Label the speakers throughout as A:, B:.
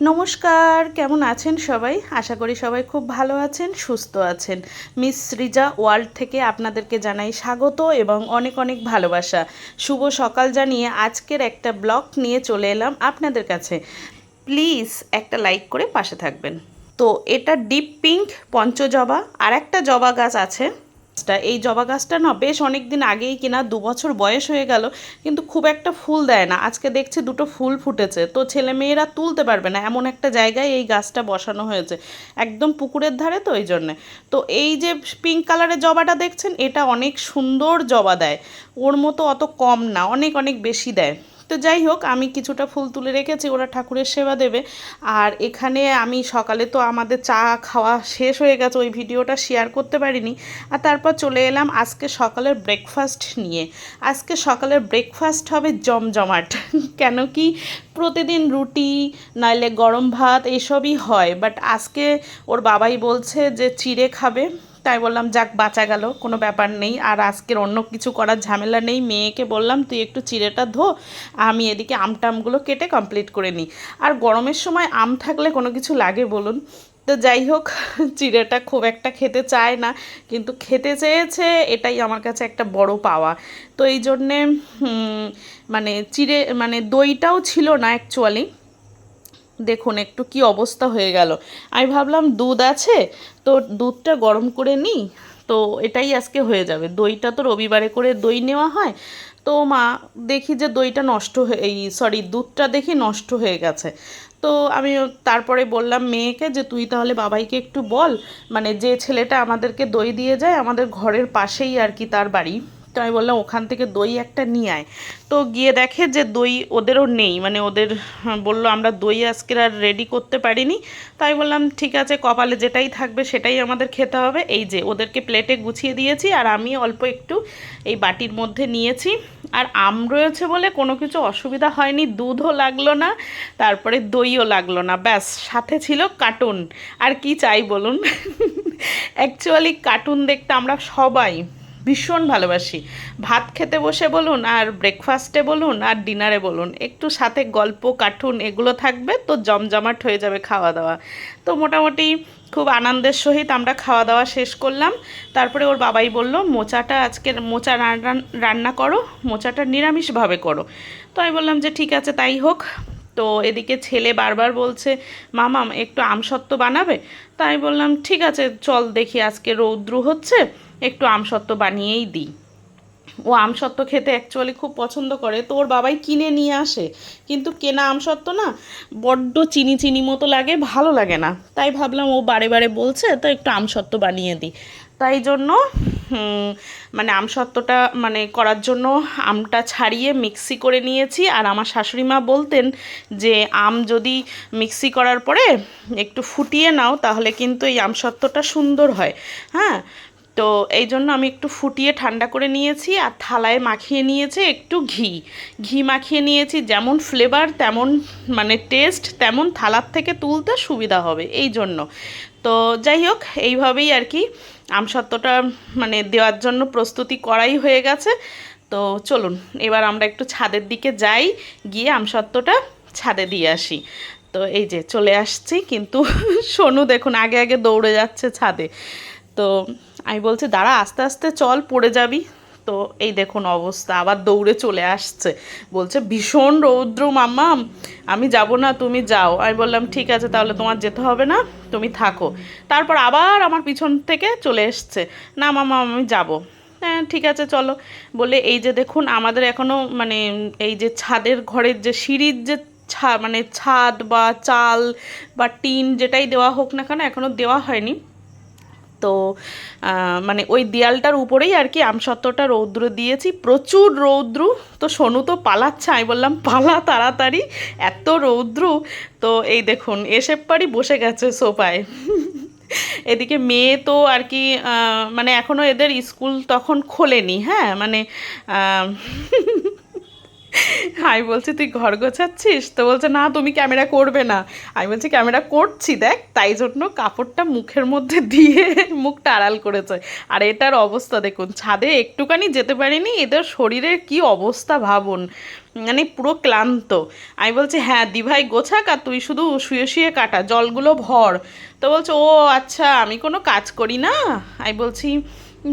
A: নমস্কার, কেমন আছেন সবাই? আশা করি সবাই খুব ভালো আছেন, সুস্থ আছেন। মিস সৃজা ওয়ার্ল্ড থেকে আপনাদেরকে জানাই স্বাগত এবং অনেক অনেক ভালোবাসা। শুভ সকাল জানিয়ে আজকের একটা ব্লগ নিয়ে চলে এলাম আপনাদের কাছে। প্লিজ একটা লাইক করে পাশে থাকবেন। তো এটা ডিপ পিঙ্ক পঞ্চজবা আর একটা জবা গাছ আছে। গাছটা, এই জবা গাছটা না বেশ অনেক দিন আগেই কিনা দু বছর বয়স হয়ে গেল, কিন্তু খুব একটা ফুল দেয় না। আজকে দেখছি দুটো ফুল ফুটেছে। তো ছেলে মেয়েরা তুলতে পারবে না, এমন একটা জায়গায় এই গাছটা বসানো হয়েছে। একদম পুকুরের ধারে তো ওই জন্যে। তো এই যে পিঙ্ক কালারের জবাটা দেখছেন, এটা অনেক সুন্দর জবা দেয়। ওর মতো অত কম না, অনেক অনেক বেশি দেয়। তো যাই হোক, আমি কিছুটা ফুল তুলে রেখেছি, ওরা ঠাকুরের সেবা দেবে। আর এখানে আমি সকালে তো আমাদের চা খাওয়া শেষ হয়ে গেছে, ওই ভিডিওটা শেয়ার করতে পারিনি। আর তারপর চলে এলাম আজকে সকালের ব্রেকফাস্ট নিয়ে। আজকে সকালের ব্রেকফাস্ট হবে জমজমাট। কেন কি প্রতিদিন রুটি, নাইলে গরম ভাত, এসবই হয়। বাট আজকে ওর বাবাই বলছে যে, চিড়ে খাবে। তাই বললাম, যাক, বাঁচা গেল, কোনো ব্যাপার নেই। আর আজকের অন্য কিছু করার ঝামেলা নেই। মেয়েকে বললাম, তুই একটু চিড়েটা ধো, আমি এদিকে আমটামগুলো কেটে কমপ্লিট করে নিই। আর গরমের সময় আম থাকলে কোনো কিছু লাগে বলুন? তো যাই হোক, চিড়েটা খুব একটা খেতে চায় না, কিন্তু খেতে চেয়েছে, এটাই আমার কাছে একটা বড় পাওয়া। তো এই জন্যে মানে চিড়ে মানে দইটাও ছিল না অ্যাকচুয়ালি দেখুন একটু কি অবস্থা হয়ে গেল। আমি ভাবলাম দুধ আছে, তো দুধটা গরম করে নিই। তো এটাই আজকে হয়ে যাবে। দইটা তো রবিবারে করে দই নেওয়া হয়। তো মা দেখি যে দইটা নষ্ট হয়ে, এই সরি, দুধটা দেখি নষ্ট হয়ে গেছে। তো আমি তারপরে বললাম মেয়েকে যে তুই তাহলে বাবাইকে একটু বল মানে যে ছেলেটা আমাদেরকে দই দিয়ে যায়, আমাদের ঘরের পাশেই আর কি তার বাড়ি। তো আমি বললাম, ওখান থেকে দই একটা নিয়ে আয়। তো গিয়ে দেখে যে দই ওদেরও নেই মানে ওদের বলল, আমরা দই আজকের আর রেডি করতে পারিনি। তাই বললাম, ঠিক আছে, কপালে যেটাই থাকবে সেটাই আমাদের খেতে হবে। এই যে, ওদেরকে প্লেটে গুছিয়ে দিয়েছি, আর আমি অল্প একটু এই বাটির মধ্যে নিয়েছি। আর আম রয়েছে বলে কোনো কিছু অসুবিধা হয়নি, দুধও লাগল না, তারপরে দইও লাগল না, ব্যাস, সাথে ছিল কার্টুন আর কি চাই বলুন? অ্যাকচুয়ালি কার্টুন দেখতে আমরা সবাই ভীষণ ভালোবাসি। ভাত খেতে বসে বলুন, আর ব্রেকফাস্টে বলুন, আর ডিনারে বলুন, একটু সাথে গল্প কার্টুন এগুলো থাকবে তো জমজমাট হয়ে যাবে খাওয়া দাওয়া তো মোটামুটি খুব আনন্দের সহিত আমরা খাওয়া দাওয়া শেষ করলাম। তারপরে ওর বাবাই বলল, মোচাটা আজকের, মোচা রান্না করো, মোচাটা নিরামিষভাবে করো। তো আমি বললাম যে, ঠিক আছে, তাই হোক। তো এদিকে ছেলে বারবার বলছে মামাম একটু আমসত্ত্ব বানাবে? তাই বললাম, ঠিক আছে, চল দেখি, আজকে রৌদ্র হচ্ছে। একটু আমসত্ত্ব বানিয়েই দিই। ও আমসত্ত্ব খেতে অ্যাকচুয়ালি খুব পছন্দ করে, তো ওর বাবাই কিনে নিয়ে আসে। কিন্তু কেনা আমসত্ত্ব না, বড্ড চিনি চিনি মতো লাগে, ভালো লাগে না। তাই ভাবলাম ও বারে বারে বলছে, তো একটু আমসত্ত্ব বানিয়ে দিই। তাই জন্য মানে আমসত্ত্বটা মানে করার জন্য আমটা ছাড়িয়ে মিক্সি করে নিয়েছি। আর আমার শাশুড়ি মা বলতেন যে, আম যদি মিক্সি করার পরে একটু ফুটিয়ে নাও, তাহলে কিন্তু এই আমসত্ত্বটা সুন্দর হয়। হ্যাঁ তো এই জন্য আমি একটু ফুটিয়ে ঠান্ডা করে নিয়েছি আর থালায় মাখিয়ে নিয়েছে একটু ঘি। ঘি মাখিয়ে নিয়েছি, যেমন ফ্লেভার তেমন মানে টেস্ট তেমন থালার থেকে তুলতে সুবিধা হবে, এই জন্য। তো যাই হোক, এইভাবেই আর কি আমসত্ত্বটা মানে দেওয়ার জন্য প্রস্তুতি করাই হয়ে গেছে। তো চলুন, এবার আমরা একটু ছাদের দিকে যাই, গিয়ে আমসত্ত্বটা ছাদে দিয়ে আসি। তো এই যে চলে আসছি, কিন্তু সোনু দেখুন আগে আগে দৌড়ে যাচ্ছে ছাদে। তো আমি বলছি, দাঁড়া, আস্তে আস্তে চল, পড়ে যাবি। তো এই দেখুন অবস্থা, আবার দৌড়ে চলে আসছে। বলছে, ভীষণ রৌদ্র মাম্মা, আমি যাব না, তুমি যাও। আমি বললাম, ঠিক আছে, তাহলে তোমার যেতে হবে না, তুমি থাকো। তারপর আবার আমার পিছন থেকে চলে এসছে, না মামা আমি যাব। হ্যাঁ ঠিক আছে, চলো। বলে, এই যে দেখুন, আমাদের এখনও মানে এই যে ছাদের ঘরের যে সিঁড়ির যে ছা মানে ছাদ বা চাল বা টিন যেটাই দেওয়া হোক না কেন এখনও দেওয়া হয়নি। তো মানে ওই দেয়ালটার উপরেই আর কি আমসত্ত্বটা রৌদ্র দিয়েছি। প্রচুর রৌদ্র। তো সোনু তো পালাচ্ছে, আমি বললাম, পালা তাড়াতাড়ি, এত রৌদ্র। তো এই দেখুন এসে পারি বসে গেছে সোফায়। এদিকে মেয়ে তো আর কি মানে এখনও এদের স্কুল তখন খোলেনি হ্যাঁ? মানে আমি বলছি, তুই ঘর গোছাচ্ছিস? তো বলছে, না, তুমি ক্যামেরা করবে না। আমি বলছি, ক্যামেরা করছি, দেখ। তাই জন্য কাপড়টা মুখের মধ্যে দিয়ে মুখটা আড়াল করেছে। আর এটার অবস্থা দেখুন, ছাদে একটুখানি যেতে পারিনি, এদের শরীরের কি অবস্থা ভাবুন। মানে পুরো ক্লান্ত। আমি বলছি হ্যাঁ দিভাই, গোছাক আর তুই শুধু শুয়ে শুয়ে কাটা, জলগুলো ভর। তো বলছে, ও আচ্ছা আমি কোনো কাজ করি না? আমি বলছি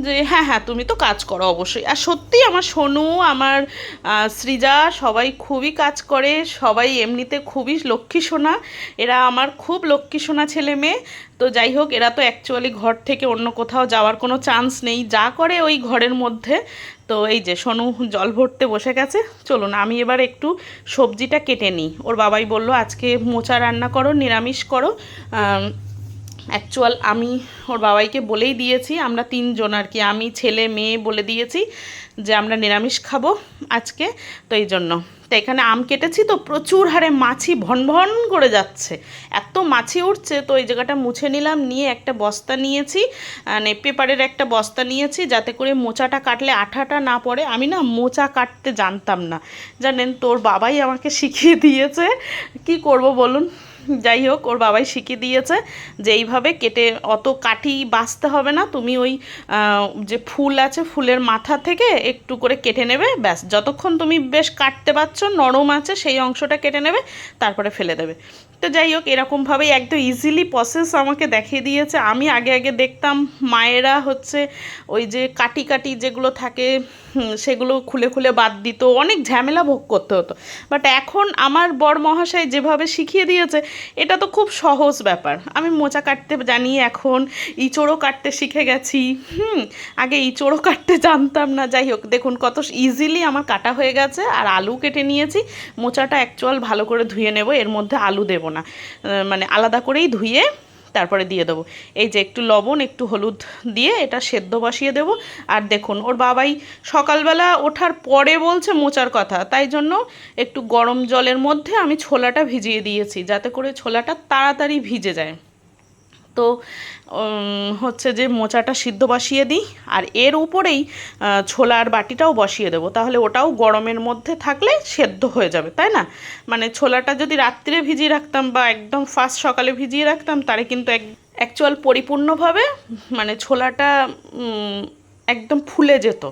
A: যে হ্যাঁ হ্যাঁ তুমি তো কাজ করো অবশ্যই। আর সত্যি আমার সোনু, আমার সৃজা সবাই খুবই কাজ করে। সবাই এমনিতে খুবই লক্ষ্মী সোনা। এরা আমার খুব লক্ষ্মী সোনা ছেলে মেয়ে। তো যাই হোক, এরা তো অ্যাকচুয়ালি ঘর থেকে অন্য কোথাও যাওয়ার কোনো চান্স নেই। যা করে ওই ঘরের মধ্যে। তো এই যে সোনু জল ভরতে বসে গেছে। চলুন, আমি এবার একটু সবজিটা কেটে নিই। ওর বাবাই বলল, আজকে মোচা রান্না করো, নিরামিষ করো। অ্যাকচুয়াল আমি ওর বাবাইকে বলেই দিয়েছি, আমরা তিনজন আর কি, আমি, ছেলে, মেয়ে বলে দিয়েছি যে আমরা নিরামিষ খাব আজকে, তো এই জন্য। তো এখানে আম কেটেছি, তো প্রচুর হারে মাছি ভন ভন করে যাচ্ছে। এত মাছি উঠছে, তো এই জায়গাটা মুছে নিলাম, নিয়ে একটা বস্তা নিয়েছি মানে পেপারের একটা বস্তা নিয়েছি, যাতে করে মোচাটা কাটলে আঠাটা না পড়ে। আমি না মোচা কাটতে জানতাম না। জানেন, তোর বাবাই আমাকে শিখিয়ে দিয়েছে, কি করব বলুন? যাই হোক, ওর বাবাই শিখিয়ে দিয়েছে যে এইভাবে কেটে অত কাঠি বাঁচতে হবে না। তুমি ওই যে ফুল আছে, ফুলের মাথা থেকে একটু করে কেটে নেবে, ব্যাস। যতক্ষণ তুমি বেশ কাটতে পারছ, নরম আছে, সেই অংশটা কেটে নেবে, তারপরে ফেলে দেবে। তো যাই হোক, এরকমভাবেই একদম ইজিলি প্রসেস আমাকে দেখিয়ে দিয়েছে। আমি আগে আগে দেখতাম মায়েরা হচ্ছে ওই যে কাটি কাটি যেগুলো থাকে সেগুলো খুলে খুলে বাদ দিত। অনেক ঝামেলা ভোগ করতে হতো। বাট এখন আমার বর মহাশয় যেভাবে শিখিয়ে দিয়েছে, এটা তো খুব সহজ ব্যাপার। আমি মোচা কাটতে জানি এখন, ইঁচড়ও কাটতে শিখে গেছি। হুম, আগে ইঁচড়ও কাটতে জানতাম না। যাই হোক, দেখুন কত ইজিলি আমার কাটা হয়ে গেছে। আর আলু কেটে নিয়েছি। মোচাটা অ্যাকচুয়াল ভালো করে ধুয়ে নেব। এর মধ্যে আলু দেবো না। আহ, মানে আলাদা করেই ধুয়ে তারপরে দিয়ে দেবো। এই যে একটু লবণ একটু হলুদ দিয়ে এটা সেদ্ধ বসিয়ে দেবো। আর দেখুন ওর বাবাই সকালবেলা ওঠার পরে বলছে মোচার কথা। তাই জন্য একটু গরম জলের মধ্যে আমি ছোলাটা ভিজিয়ে দিয়েছি যাতে করে ছোলাটা তাড়াতাড়ি ভিজে যায়। তো হচ্ছে যে মোচাটা সিদ্ধ বসিয়ে দিই, আর এর উপরেই ছোলার বাটিটাও বসিয়ে দেবো। তাহলে ওটাও গরমের মধ্যে থাকলে সেদ্ধ হয়ে যাবে, তাই না? মানে ছোলাটা যদি রাত্রে ভিজিয়ে রাখতাম বা একদম ফার্স্ট সকালে ভিজিয়ে রাখতাম তারে কিন্তু এক অ্যাকচুয়াল পরিপূর্ণভাবে মানে ছোলাটা একদম ফুলে যেত।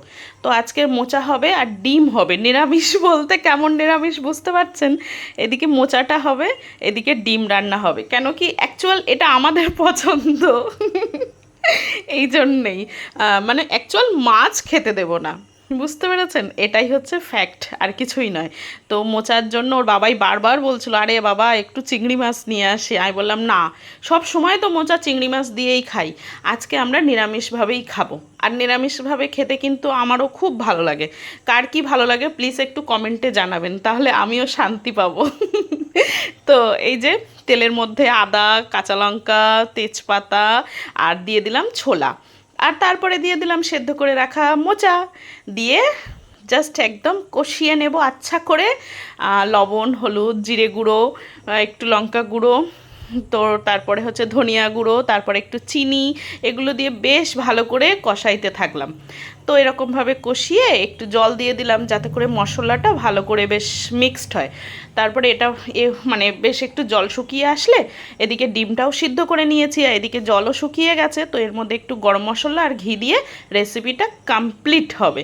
A: তো আজকের মোচা হবে আর ডিম হবে। নিরামিষ বলতে কেমন নিরামিষ বুঝতে পারছেন? এদিকে মোচাটা হবে, এদিকে ডিম রান্না হবে। কেন কি অ্যাকচুয়াল এটা আমাদের পছন্দ। এই জন্যেই। মানে অ্যাকচুয়াল মাছ খেতে দেব না। বুঝতে পেরেছেন? এটাই হচ্ছে ফ্যাক্ট আর কিছুই নয়। তো মোচার জন্য ওর বাবাই বারবার বলছিল, আরে বাবা, একটু চিংড়ি মাছ নিয়ে আসি। আমি বললাম, না, সব সময় তো মোচা চিংড়ি মাছ দিয়েই খাই। আজকে আমরা নিরামিষভাবেই খাব। আর নিরামিষভাবে খেতে কিন্তু আমারও খুব ভালো লাগে। কার কি ভালো লাগে প্লিজ একটু কমেন্টে জানাবেন, তাহলে আমিও শান্তি পাবো। তো এই যে, তেলের মধ্যে আদা, কাঁচা লঙ্কা, তেজপাতা, আর দিয়ে দিলাম ছোলা। আর তারপরে দিয়ে দিলাম সেদ্ধ করে রাখা মোচা। দিয়ে জাস্ট একদম কষিয়ে নেব আচ্ছা করে লবণ, হলুদ, জিরে গুঁড়ো একটু লঙ্কা গুঁড়ো। তো তারপরে হচ্ছে ধনিয়া গুঁড়ো, তারপরে একটু চিনি, এগুলো দিয়ে বেশ ভালো করে কষাইতে থাকলাম। তো এরকমভাবে কষিয়ে একটু জল দিয়ে দিলাম যাতে করে মশলাটা ভালো করে বেশ মিক্সড হয়। তারপরে এটা এ মানে বেশ একটু জল শুকিয়ে আসলে এদিকে ডিমটাও সিদ্ধ করে নিয়েছি আর এদিকে জলও শুকিয়ে গেছে। তো এর মধ্যে একটু গরম মশলা আর ঘি দিয়ে রেসিপিটা কমপ্লিট হবে।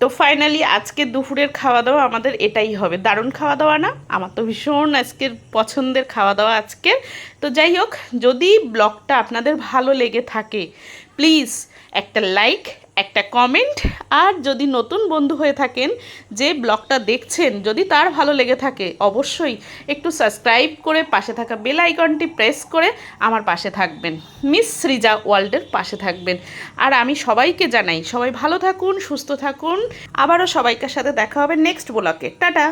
A: তো ফাইনালি আজকে দুপুরের খাওয়া দাওয়া আমাদের এটাই হবে। দারুণ খাওয়া দাওয়া না? আমার তো ভীষণ আজকের পছন্দের খাওয়া দাওয়া আজকের তো যাই হোক, যদি ব্লগটা আপনাদের ভালো লেগে থাকে প্লিজ একটা লাইক একটা কমেন্ট আর যদি নতুন বন্ধু হয়ে থাকেন, যে ব্লগটা দেখছেন, যদি তার ভালো লেগে থাকে, অবশ্যই একটু সাবস্ক্রাইব করে পাশে থাকা বেল আইকনটি প্রেস করে আমার পাশে থাকবেন। মিস সৃজা ওয়ার্ল্ডের পাশে থাকবেন। আর আমি সবাইকে জানাই, সবাই ভালো থাকুন, সুস্থ থাকুন। আবারও সবাইকার সাথে দেখা হবে নেক্সট ব্লকে টাটা!